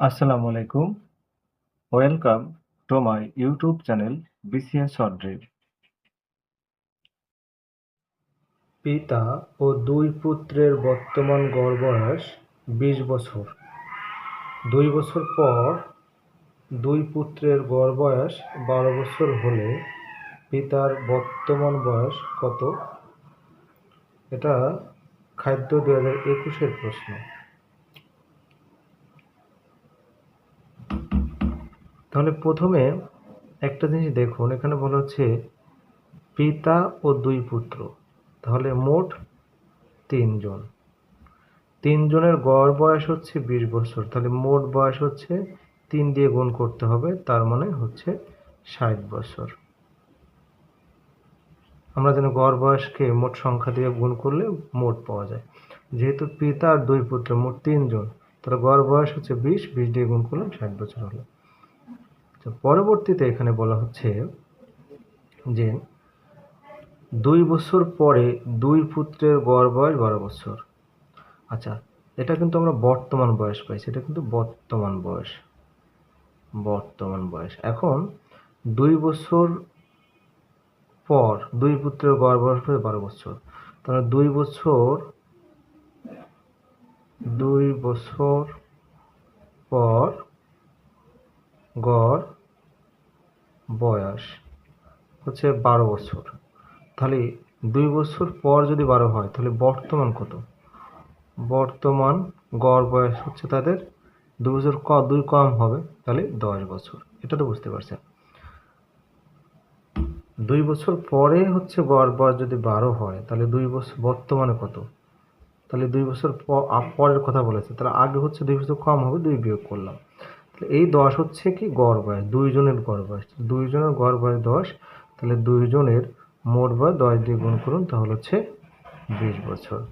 আসসালামু আলাইকুম। Welcome to my YouTube channel BCS short drill পিতা ও দুই পুত্রের বর্তমান গড় বয়স বিশ বছর। দুই বছর পর দুই পুত্রের গড় বয়স বারো বছর হলে পিতার বর্তমান বয়স কত? এটা খাদ্য দু হাজার একুশের প্রশ্ন। প্রথমে একটা জিনিস দেখুন, এখানে বলা হচ্ছে পিতা ও দুই পুত্র। তাহলে মোট তিনজন। তিনজনের গড় বয়স হচ্ছে বিশ বছর, তাহলে মোট বয়স হচ্ছে তিন দিয়ে গুণ করতে হবে, তার মানে হচ্ছে ষাট বছর। আমরা যেন গড় বয়সকে মোট সংখ্যা দিয়ে গুণ করলে মোট পাওয়া যায়। যেহেতু পিতা আর দুই পুত্র, মোট তিনজন, তাহলে গড় বয়স হচ্ছে বিশ বিশ দিয়ে গুণ করলাম ষাট বছর হলো। তো পরবর্তীতে এখানে বলা হচ্ছে যে দুই বছর পরে দুই পুত্রের গড় বয়স বারো বছর। আচ্ছা এটা কিন্তু আমরা বর্তমান বয়স পাইছি, এটা কিন্তু বর্তমান বয়স। বর্তমান বয়স। এখন দুই বছর পর দুই পুত্রের গড় বয়স হবে বারো বছর। তাহলে দুই বছর দুই বছর পর গড় বয়স হচ্ছে বারো বছর। তাহলে দুই বছর পর যদি বারো হয়, তাহলে বর্তমান কত? বর্তমান গড় বয়স হচ্ছে তাদের দু বছর ক, দুই কম হবে, তাহলে দশ বছর। এটা তো বুঝতে পারছেন। দুই বছর পরে হচ্ছে গড় বয়স যদি বারো হয়, তাহলে দুই বছর বর্তমানে কত? তাহলে দুই বছর পরের কথা বলেছে। তাহলে আগে হচ্ছে দুই বছর কম হবে, দুই বিয়োগ করলাম। এই দশ হচ্ছে কি গড় বয়স দুইজনের গড় বয়স। দুইজনের গড় বয়স দশ, তাহলে দুইজনের মোট বয়স দশ দিয়ে গুণ করুন, তাহলে হচ্ছে বিশ বছর।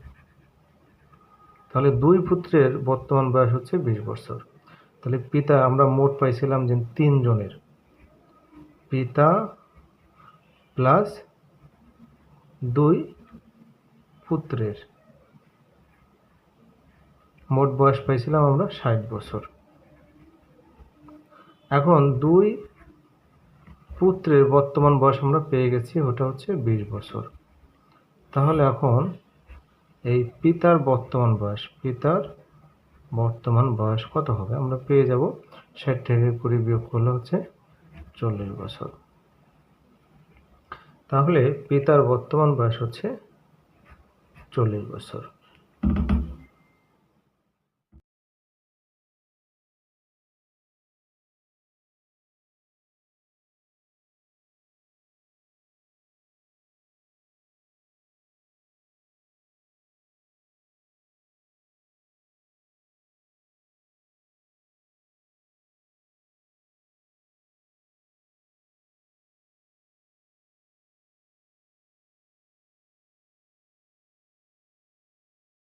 তাহলে দুই পুত্রের বর্তমান বয়স হচ্ছে বিশ বছর। তাহলে পিতা, আমরা মোট পাইছিলাম যে তিনজনের পিতা প্লাস দুই পুত্রের। মোট বয়স পাইছিলাম আমরা ষাট বছর। এখন দুই পুত্রের বর্তমান বয়স আমরা পেয়ে গেছি, ওটা হচ্ছে বিশ বছর। তাহলে এখন এই পিতার বর্তমান বয়স, পিতার বর্তমান বয়স কত হবে? আমরা পেয়ে যাব ষাট থেকে কুড়ি বিয়োগ করলে হচ্ছে চল্লিশ বছর। তাহলে পিতার বর্তমান বয়স হচ্ছে চল্লিশ বছর।